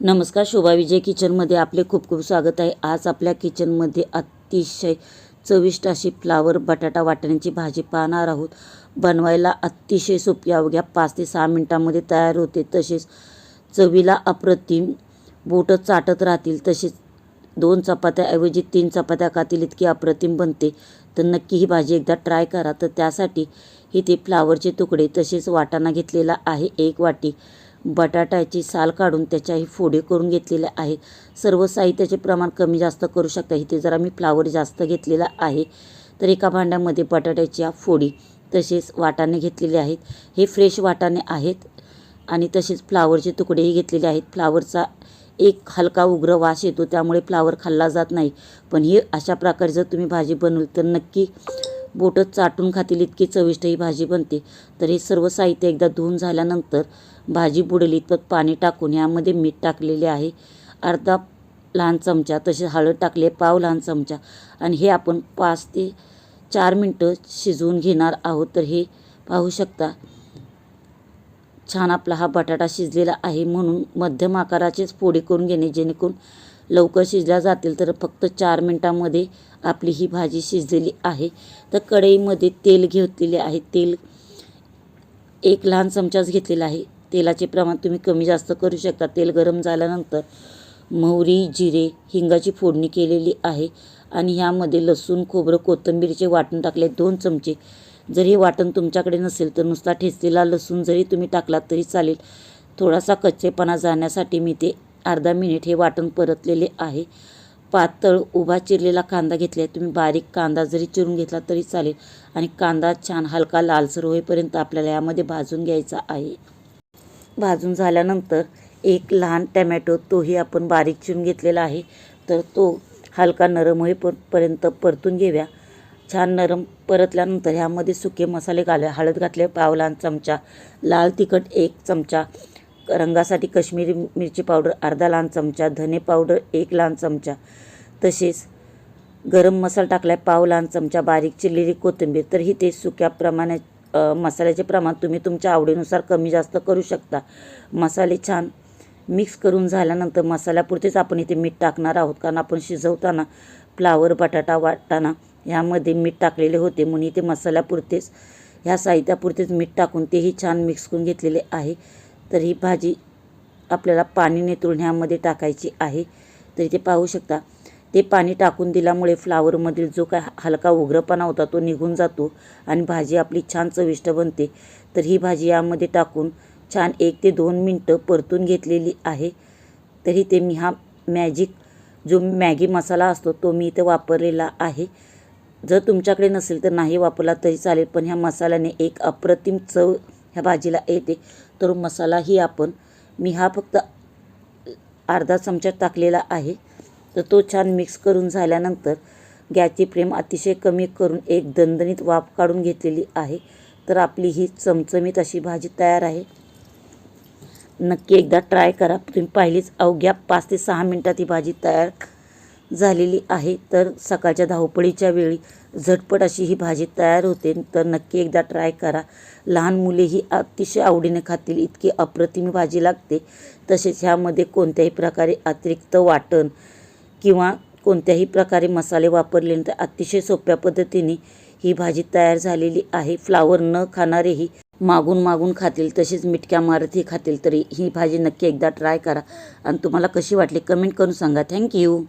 नमस्कार शोभा विजय किचनमध्ये आपले खूप खूप स्वागत आहे. आज आपल्या किचनमध्ये अतिशय चविष्ट अशी फ्लावर बटाटा वाटण्याची भाजी पाहणार आहोत. बनवायला अतिशय सोपी अवघ्या पाच ते सहा मिनटामध्ये तयार होते. तसेच चवीला अप्रतिम बोटं चाटत राहतील. तसेच दोन चपात्याऐवजी तीन चपात्या खातील इतकी अप्रतिम बनते. तर नक्की ही भाजी एकदा ट्राय करा. तर त्यासाठी इथे फ्लावरचे तुकडे तसेच वाटाणा घेतलेला आहे एक वाटी. बटाट्याची साल काढून त्याच्याही फोडी करून घेतलेल्या आहेत. सर्व साहित्याचे प्रमाण कमी जास्त करू शकता. इथे जरा मी फ्लावर जास्त घेतलेला आहे. तर एका भांड्यामध्ये बटाट्याच्या फोडी तसेच वाटाणे घेतलेले आहेत. हे फ्रेश वाटाणे आहेत आणि तसेच फ्लावरचे तुकडेही घेतलेले आहेत. फ्लावरचा एक हलका उग्र वास येतो. त्यामुळे फ्लावर खाल्ला जात नाही. पण ही अशा प्रकारे जर तुम्ही भाजी बनवली तर नक्की बोटं चाटून खातील इतकी चविष्ट ही भाजी बनते. तर हे सर्व साहित्य एकदा धुवून झाल्यानंतर भाजी बुडेल इतपत पाणी टाकून यामध्ये मीठ टाकलेले आहे. अर्धा लहान चमचा तसेच हळद टाकले पाव लहान चमचा. आणि हे आपण पाच ते चार मिनटं शिजवून घेणार आहोत. तर हे पाहू शकता छान आपला हा बटाटा शिजलेला आहे. म्हणून मध्यम आकाराचेच फोडी करून घेणे जेणेकरून लवकर शिजल्या जातील तर फक्त चार मिनटामध्ये आपली ही भाजी शिजलेली आहे. तर कढईमध्ये तेल घेतलेले आहे. तेल एक लहान चमचाच घेतलेला आहे. तेलाचे प्रमाण तुम्ही कमी जास्त करू शकता. तेल गरम झाल्यानंतर मोहरी जिरे हिंगाची फोडणी केलेली आहे. आणि ह्यामध्ये लसूण खोबरं कोथिंबीरचे वाटण टाकले दोन चमचे. जर हे वाटण तुमच्याकडे नसेल तर नुसता ठेचलेला लसूण जरी तुम्ही टाकलात तरी चालेल. थोडासा कच्चेपणा जाण्यासाठी मी ते अर्धा मिनिट हे वाटण परतलेले आहे. पातळ उभा चिरलेला कांदा घेतला आहे तुम्ही बारीक कांदा जरी चिरून घेतला तरी चालेल. आणि कांदा छान हलका लालसर होईपर्यंत आपल्याला यामध्ये भाजून घ्यायचा आहे. भाजून झाल्यानंतर एक लहान टमॅटो तोही आपण बारीक चिरून घेतलेला आहे. तर तो हलका नरम होईपर्यंत परतून घेऊया. छान नरम परतल्यानंतर ह्यामध्ये सुके मसाले घालूया. हळद घातले पावलान चमचा लाल तिखट एक चमचा रंगासाठी कश्मीरी मिरची पावडर अर्धा लहान चमचा धने पावडर एक लहान चमचा. तसेच गरम मसाला टाकला आहे पाव लहान चमचा बारीक चिरलेली कोथिंबीर. तर ही ते सुक्या प्रमाणे मसाल्याचे प्रमाण तुम्ही तुमच्या आवडीनुसार कमी जास्त करू शकता. मसाले छान मिक्स करून झाल्यानंतर मसाल्यापुरतेच आपण इथे मीठ टाकणार आहोत. कारण आपण शिजवताना फ्लावर बटाटा वाटताना ह्यामध्ये मीठ टाकलेले होते. म्हणून इथे मसाल्यापुरतेच ह्या साहित्यापुरतेच मीठ टाकून तेही छान मिक्स करून घेतलेले आहे. तर ही भाजी आपल्याला पाणी नेतळून ह्यामध्ये टाकायची आहे. तर इथे पाहू शकता ते पाणी टाकून दिल्यामुळे फ्लावरमधील जो काय हलका उग्रपणा होता तो निघून जातो आणि भाजी आपली छान चविष्ट बनते. तर ही भाजी यामध्ये टाकून छान एक ते दोन मिनटं परतून घेतलेली आहे. तरी ते मी हा मॅजिक जो मॅगी मसाला असतो तो मी इथं वापरलेला आहे. जर तुमच्याकडे नसेल तर नाही वापरला तरी चालेल पण ह्या मसाल्याने एक अप्रतिम चव ह्या भाजीला येते तर मसालाही आपण मी हा फक्त अर्धा चमचा टाकलेला आहे. तर तो छान मिक्स करून झाल्यानंतर गॅसची फ्लेम अतिशय कमी करून एक दणदणीत वाफ काढून घेतलेली आहे. तर आपली ही चमचमीत अशी भाजी तयार आहे. नक्की एकदा ट्राय करा. तुम्ही पाहिलीच अवघ्या पाच ते सहा मिनटात ही भाजी तयार झालेली आहे. तर सकाळच्या धावपळीच्या वेळी झटपट अशी ही भाजी तयार होते. तर नक्की एकदा ट्राय करा. लहान मुलेही अतिशय आवडीने खातील इतकी अप्रतिम भाजी लागते. तसेच ह्यामध्ये कोणत्याही प्रकारे अतिरिक्त वाटण किंवा कोणत्याही प्रकारे मसाले वापरले तर अतिशय सोप्या पद्धतीने ही भाजी तयार झालेली आहे. फ्लावर न खाणारेही मागून मागून खातील तसेच मिटक्या मारतही खातील. तरी ही भाजी नक्की एकदा ट्राय करा. आणि तुम्हाला कशी वाटली कमेंट करून सांगा. थँक्यू